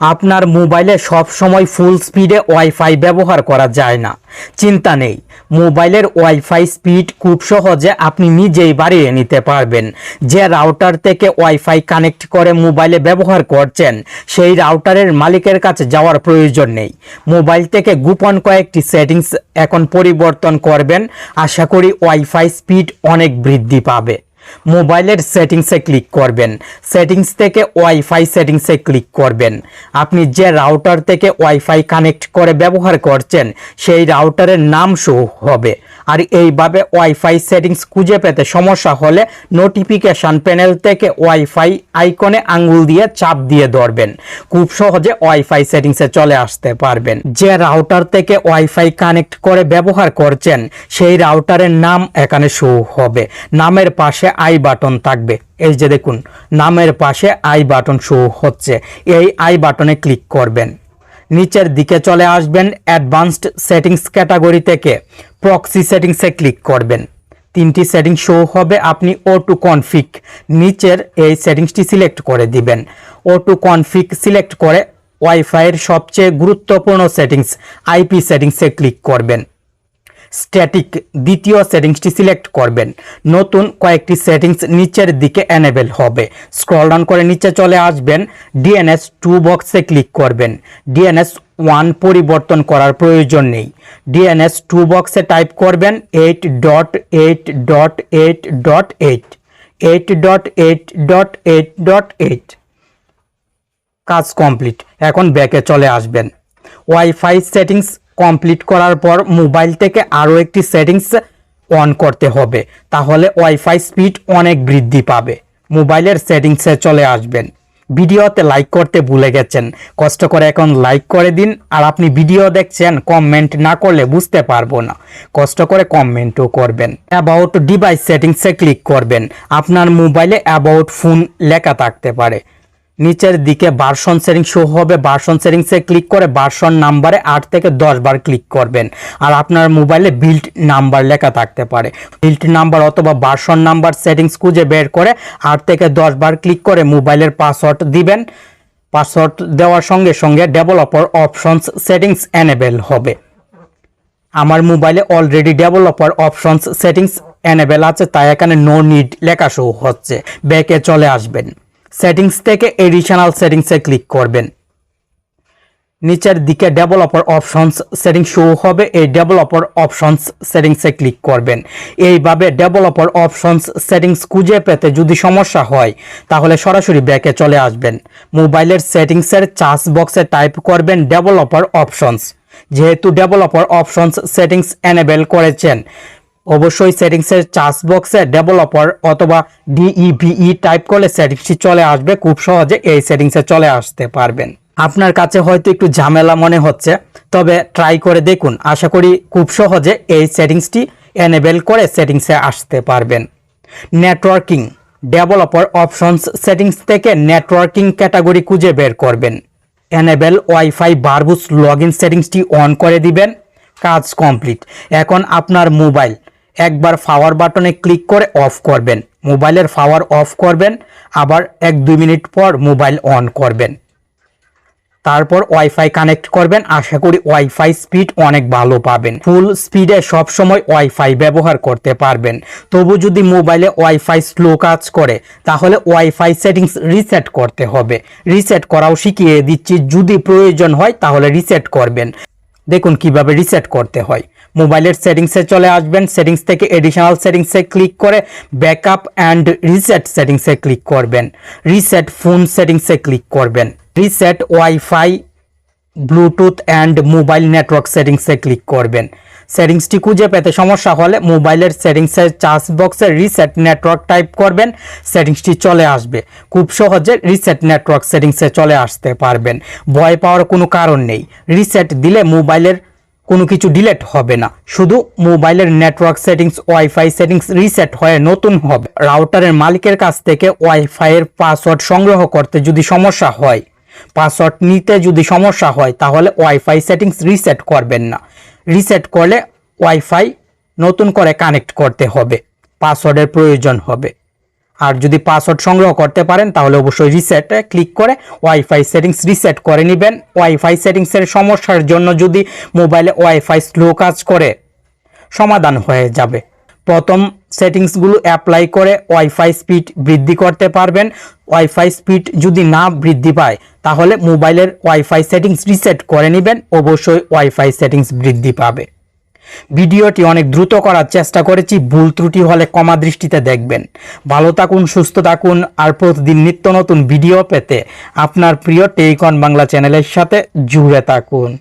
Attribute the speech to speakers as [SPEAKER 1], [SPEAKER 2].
[SPEAKER 1] আপনার মোবাইলে সব সময় ফুল স্পিডে ওয়াইফাই ব্যবহার করা যায় না। চিন্তা নেই, মোবাইলের ওয়াইফাই স্পিড খুব সহজে আপনি নিজেই বাড়িয়ে নিতে পারবেন। যে রাউটার থেকে ওয়াইফাই কানেক্ট করে মোবাইলে ব্যবহার করছেন, সেই রাউটারের মালিকের কাছে যাওয়ার প্রয়োজন নেই। মোবাইল থেকে গোপন কয়েকটি সেটিংস এখন পরিবর্তন করবেন। আশা করি ওয়াইফাই স্পিড অনেক বৃদ্ধি পাবে। মোবাইলের সেটিংসে ক্লিক করবেন। সেটিংস থেকে ওয়াইফাই সেটিংসে ক্লিক করবেন। আপনি যে রাউটার থেকে ওয়াইফাই কানেক্ট করে ব্যবহার করছেন, সেই রাউটারের নাম শো হবে। আর এইভাবে ওয়াইফাই সেটিংস খুঁজে পেতে সমস্যা হলে নোটিফিকেশন প্যানেল থেকে ওয়াইফাই আইকনে আঙ্গুল দিয়ে চাপ দিয়ে ধরবেন। খুব সহজে ওয়াইফাই সেটিংসে চলে আসতে পারবেন। যে রাউটার থেকে ওয়াইফাই কানেক্ট করে ব্যবহার করছেন, সেই রাউটারের নাম এখানে শো হবে। নামের পাশে আই বাটন থাকবে। এই যে দেখুন, নামের পাশে আই বাটন শো হচ্ছে। এই আই বাটনে ক্লিক করবেন। নিচের দিকে চলে আসবেন অ্যাডভান্সড সেটিংস ক্যাটাগরি থেকে। প্রক্সি সেটিংসে ক্লিক করবেন। তিনটি সেটিং শো হবে, আপনি ও টু কনফিক নিচের এই সেটিংসটি সিলেক্ট করে দিবেন। ও টু কনফিক সিলেক্ট করে ওয়াইফাইয়ের সবচেয়ে গুরুত্বপূর্ণ সেটিংস আইপি সেটিংসে ক্লিক করবেন। স্ট্যাটিক দ্বিতীয় সেটিংসটি সিলেক্ট করবেন। নতুন কয়েকটি সেটিংস নিচের দিকে এনেবেল হবে। স্ক্রল ডাউন করে নিচে চলে আসবেন। ডিএনএস টু বক্সে ক্লিক করবেন। ডিএনএস ওয়ান পরিবর্তন করার প্রয়োজন নেই। ডিএনএস টু বক্সে টাইপ করবেন eight dot eight dot eight dot eight eight dot eight dot eight dot eight কাজ কমপ্লিট এখন ব্যাকে চলে আসবেন। ওয়াইফাই সেটিংস কমপ্লিট করার পর মোবাইল থেকে আরও একটি সেটিংস অন করতে হবে। তাহলে ওয়াইফাই স্পিড অনেক বৃদ্ধি পাবে। মোবাইলের সেটিংসে চলে আসবেন। ভিডিওতে লাইক করতে ভুলে গেছেন। কষ্ট করে এখন লাইক করে দিন। আর আপনি ভিডিও দেখছেন কমেন্ট না করলে বুঝতে পারব না। কষ্ট করে কমেন্টও করবেন। অ্যাবাউট ডিভাইস সেটিংসে ক্লিক করবেন। আপনার মোবাইলে অ্যাবাউট ফোন লেখা থাকতে পারে। নিচের দিকে ভার্সন সেটিং শো হবে। ভার্সন সেটিংসে ক্লিক করে ভার্সন নাম্বারে আট থেকে দশ বার ক্লিক করবেন। আর আপনার মোবাইলে বিল্ট নাম্বার লেখা থাকতে পারে। বিল্ট নাম্বার অথবা ভার্সন নাম্বার সেটিংস খুঁজে বের করে আট থেকে দশ বার ক্লিক করে মোবাইলের পাসওয়ার্ড দিবেন। পাসওয়ার্ড দেওয়ার সঙ্গে সঙ্গে ডেভেলপার অপশনস সেটিংস এনেবেল হবে। আমার মোবাইলে already developer options settings enable আছে, তাই এখানে নো নিড লেখা শো হচ্ছে। ব্যাকে চলে আসবেন। সেটিংস থেকে এডিশনাল সেটিংসে ক্লিক করবেন। নিচের দিকে ডেভেলপার অপশনস সেটিং শো হবে। এই ডেভেলপার অপশনস সেটিংসে ক্লিক করবেন। এইভাবে ডেভেলপার অপশনস সেটিংস খুঁজে পেতে যদি সমস্যা হয়, তাহলে সরাসরি ব্যাকে চলে আসবেন। মোবাইলের সেটিংসের চার্জ বক্সে টাইপ করবেন ডেভেলপার অপশনস যেহেতু ডেভেলপার অপশনস সেটিংস এনেবেল করেছেন অবশ্যই সেটিংসের চার্জ বক্সে ডেভেলপার অথবা ডিইভিই টাইপ করলে সেটিংসটি চলে আসবে, খুব সহজে এই সেটিংসে চলে আসতে পারবেন। আপনার কাছে হয়তো একটু ঝামেলা মনে হচ্ছে, তবে ট্রাই করে দেখুন। আশা করি খুব সহজে এই সেটিংসটি এনেবেল করে সেটিংসে আসতে পারবেন। নেটওয়ার্কিং ডেভেলপার অপশনস সেটিংস থেকে নেটওয়ার্কিং ক্যাটাগরি খুঁজে বের করবেন। Enable wifi verbose log in সেটিংসটি on করে দিবেন। কাজ কমপ্লিট এখন আপনার মোবাইল একবার পাওয়ার বাটনে ক্লিক করে অফ করবেন। মোবাইলের পাওয়ার অফ করবেন, আবার এক দুই মিনিট পর মোবাইল অন করবেন। তারপর ওয়াইফাই কানেক্ট করবেন, আশা করি ওয়াইফাই স্পিড অনেক ভালো পাবেন। ফুল স্পিডে সব সময় ওয়াইফাই ব্যবহার করতে পারবেন। তবু যদি মোবাইলে ওয়াইফাই স্লো কাজ করে, তাহলে ওয়াইফাই সেটিংস রিসেট করতে হবে। রিসেট করাও শিখিয়ে দিচ্ছি, যদি প্রয়োজন হয় তাহলে রিসেট করবেন। দেখুন কীভাবে রিসেট করতে হয়। মোবাইলের সেটিংসে চলে আসবেন সেটিংস থেকে এডিশনাল সেটিংসে ক্লিক করে ব্যাকআপ অ্যান্ড রিসেট সেটিংসে ক্লিক করবেন। রিসেট ফোন সেটিংসে ক্লিক করবেন। Reset wifi Bluetooth and mobile network সেটিংসে ক্লিক করবেন। সেটিংসটি খুঁজে পেতে সমস্যা হলে মোবাইলের সেটিংসের চার্জ বক্সে রিসেট নেটওয়ার্ক টাইপ করবেন। সেটিংসটি চলে আসবে। খুব সহজে রিসেট নেটওয়ার্ক সেটিংসে চলে আসতে পারবেন। ভয় পাওয়ার কোনো কারণ নেই। রিসেট দিলে মোবাইলের কোনো কিছু ডিলেট হবে না। শুধু মোবাইলের network settings, wifi settings reset হয়ে নতুন হবে। রাউটারের মালিকের কাছ থেকে ওয়াইফাইয়ের পাসওয়ার্ড সংগ্রহ করতে যদি সমস্যা হয় পাসওয়ার্ড নিতে যদি সমস্যা হয়, তাহলে ওয়াইফাই সেটিংস রিসেট করবেন না। রিসেট করলে ওয়াইফাই নতুন করে কানেক্ট করতে হবে। পাসওয়ার্ডের প্রয়োজন হবে। আর যদি পাসওয়ার্ড সংগ্রহ করতে পারেন, তাহলে অবশ্যই রিসেটে ক্লিক করে ওয়াইফাই সেটিংস রিসেট করে নেবেন। ওয়াইফাই সেটিংসের সমস্যার জন্য যদি মোবাইলে ওয়াইফাই স্লো কাজ করে, সমাধান হয়ে যাবে। প্রথম সেটিংসগুলো অ্যাপ্লাই করে ওয়াইফাই স্পিড বৃদ্ধি করতে পারবেন। ওয়াইফাই স্পিড যদি না বৃদ্ধি পায়, তাহলে মোবাইলের ওয়াইফাই সেটিংস রিসেট করে নেবেন, অবশ্যই ওয়াইফাই সেটিংস বৃদ্ধি পাবে। ভিডিওটি অনেক দ্রুত করার চেষ্টা করেছি, ভুল ত্রুটি হলে কমা দৃষ্টিতে দেখবেন। ভালো থাকুন, সুস্থ থাকুন, আর প্রতিদিন নিত্য নতুন ভিডিও পেতে আপনার প্রিয় টেইকন বাংলা চ্যানেলের সাথে জুড়ে থাকুন।